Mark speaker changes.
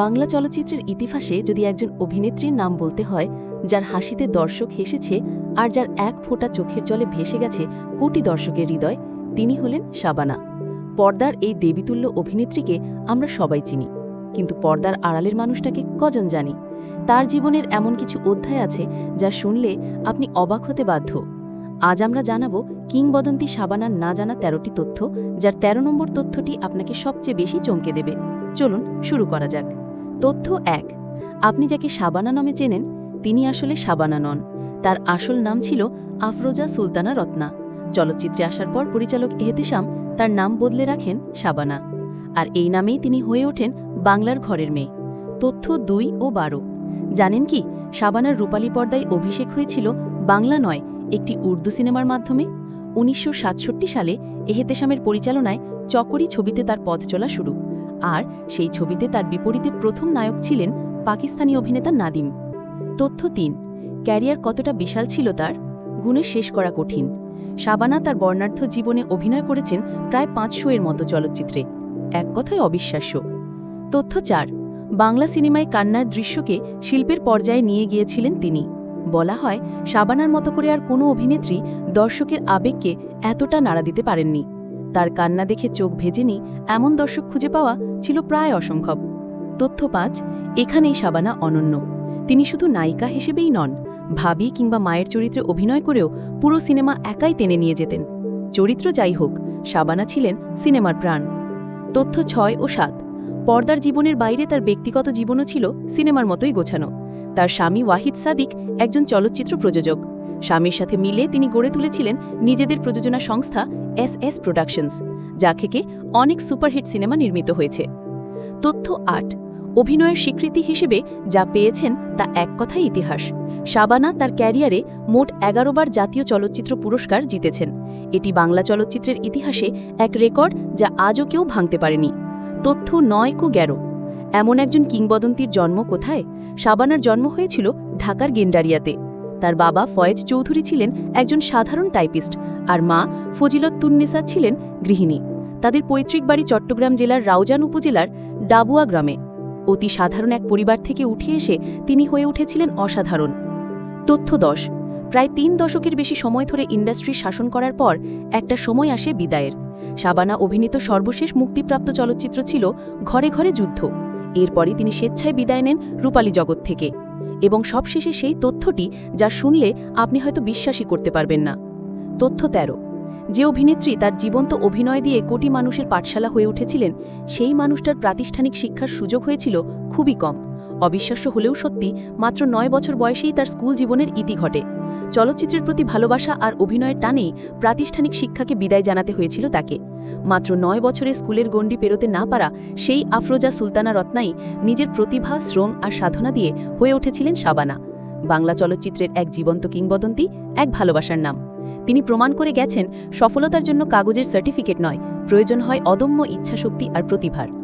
Speaker 1: বাংলা চলচ্চিত্রের ইতিহাসে যদি একজন অভিনেত্রীর নাম বলতে হয়, যার হাসিতে দর্শক হেসেছে আর যার এক ফোঁটা চোখের জলে ভেসে গেছে কোটি দর্শকের হৃদয়, তিনি হলেন শাবানা। পর্দার এই দেবীতুল্য অভিনেত্রীকে আমরা সবাই চিনি। কিন্তু পর্দার আড়ালের মানুষটাকে কজন জানি? তার জীবনের এমন কিছু অধ্যায় আছে যা শুনলে আপনি অবাক হতে বাধ্য। আজ আমরা জানাব কিংবদন্তি শাবানার না জানা তেরোটি তথ্য, যার ১৩ নম্বর তথ্যটি আপনাকে সবচেয়ে বেশি চমকে দেবে। চলুন শুরু করা যাক। তথ্য এক। আপনি যাকে শাবানা নামে চেনেন, তিনি আসলে শাবানা নন। তার আসল নাম ছিল আফরোজা সুলতানা রত্না। চলচ্চিত্রে আসার পর পরিচালক এহতেশাম তার নাম বদলে রাখেন শাবানা আর এই নামেই তিনি হয়ে ওঠেন বাংলার ঘরের মেয়ে। তথ্য দুই ও বারো। জানেন কি শাবানার রূপালী পর্দায় অভিষেক হয়েছিল বাংলা নয়, একটি উর্দু সিনেমার মাধ্যমে। উনিশশো সাতষট্টি সালে এহেতেশামের পরিচালনায় চকরি ছবিতে তার পথ চলা শুরু। আর সেই ছবিতে তার বিপরীতে প্রথম নায়ক ছিলেন পাকিস্তানি অভিনেতা নাদিম। তথ্য তিন, ক্যারিয়ার কতটা বিশাল ছিল তার? গুণে শেষ করা কঠিন। শাবানা তার বর্ণাঢ্য জীবনে অভিনয় করেছেন প্রায় পাঁচশো এর মতো চলচ্চিত্রে। এক কথায় অবিশ্বাস্য। তথ্য চার, বাংলা সিনেমায় কান্নার দৃশ্যকে শিল্পের পর্যায়ে নিয়ে গিয়েছিলেন তিনি। বলা হয়, শাবানার মতো করে আর কোনো অভিনেত্রী দর্শকের আবেগকে এতটা নাড়া দিতে পারেননি। তার কান্না দেখে চোখ ভেজেনি এমন দর্শক খুঁজে পাওয়া ছিল প্রায় অসম্ভব। তথ্য পাঁচ, এখানেই সাবানা অনন্য। তিনি শুধু নায়িকা হিসেবেই নন, ভাবি কিংবা মায়ের চরিত্রে অভিনয় করেও পুরো সিনেমা একাই টেনে নিয়ে যেতেন। চরিত্র যাই হোক, সাবানা ছিলেন সিনেমার প্রাণ। তথ্য ছয় ও সাত, পর্দার জীবনের বাইরে তার ব্যক্তিগত জীবনও ছিল সিনেমার মতোই গোছানো। তার স্বামী ওয়াহিদ সাদিক একজন চলচ্চিত্র প্রযোজক। স্বামীর সাথে মিলে তিনি গড়ে তুলেছিলেন নিজেদের প্রযোজনা সংস্থা এস এস প্রোডাকশনস, যা থেকে অনেক সুপারহিট সিনেমা নির্মিত হয়েছে। তথ্য আট, অভিনয়ের স্বীকৃতি হিসেবে যা পেয়েছেন তা এক কথাই ইতিহাস। শাবানা তার ক্যারিয়ারে মোট এগারো বার জাতীয় চলচ্চিত্র পুরস্কার জিতেছেন। এটি বাংলা চলচ্চিত্রের ইতিহাসে এক রেকর্ড যা আজও কেউ ভাঙতে পারেনি। তথ্য নয় কো গ্যারো, এমন একজন কিংবদন্তির জন্ম কোথায়? শাবানার জন্ম হয়েছিল ঢাকার গেন্ডারিয়াতে। তার বাবা ফয়েজ চৌধুরী ছিলেন একজন সাধারণ টাইপিস্ট আর মা ফজিলত তুন্নেসা ছিলেন গৃহিণী। তাদের পৈতৃক বাড়ি চট্টগ্রাম জেলার রাউজান উপজেলার ডাবুয়া গ্রামে। অতি সাধারণ এক পরিবার থেকে উঠে এসে তিনি হয়ে উঠেছিলেন অসাধারণ। তথ্য দশ, প্রায় তিন দশকের বেশি সময় ধরে ইন্ডাস্ট্রি শাসন করার পর একটা সময় আসে বিদায়ের। শাবানা অভিনীত সর্বশেষ মুক্তিপ্রাপ্ত চলচ্চিত্র ছিল ঘরে ঘরে যুদ্ধ। এরপরই তিনি স্বেচ্ছায় বিদায় নেন রূপালী জগৎ থেকে। এবং সবশেষে সেই তথ্যটি যা শুনলে আপনি হয়তো বিশ্বাসই করতে পারবেন না। তথ্য তেরো। যে অভিনেত্রী তার জীবন্ত অভিনয় দিয়ে কোটি মানুষের পাঠশালা হয়ে উঠেছিলেন, সেই মানুষটার প্রাতিষ্ঠানিক শিক্ষার সুযোগ হয়েছিল খুবই কম। অবিশ্বাস্য হলেও সত্যি মাত্র নয় বছর বয়সেই তার স্কুল জীবনের ইতি ঘটে। চলচ্চিত্রের প্রতি ভালোবাসা আর অভিনয়ের টানেই প্রাতিষ্ঠানিক শিক্ষাকে বিদায় জানাতে হয়েছিল তাকে। মাত্র নয় বছরে স্কুলের গণ্ডি পেরোতে না পারা সেই আফরোজা সুলতানা রত্নাই নিজের প্রতিভা, শ্রম আর সাধনা দিয়ে হয়ে উঠেছিলেন শাবানা বাংলা চলচ্চিত্রের এক জীবন্ত কিংবদন্তি, এক ভালোবাসার নাম। তিনি প্রমাণ করে গেছেন, সফলতার জন্য কাগজের সার্টিফিকেট নয়, প্রয়োজন হয় অদম্য ইচ্ছাশক্তি আর প্রতিভার।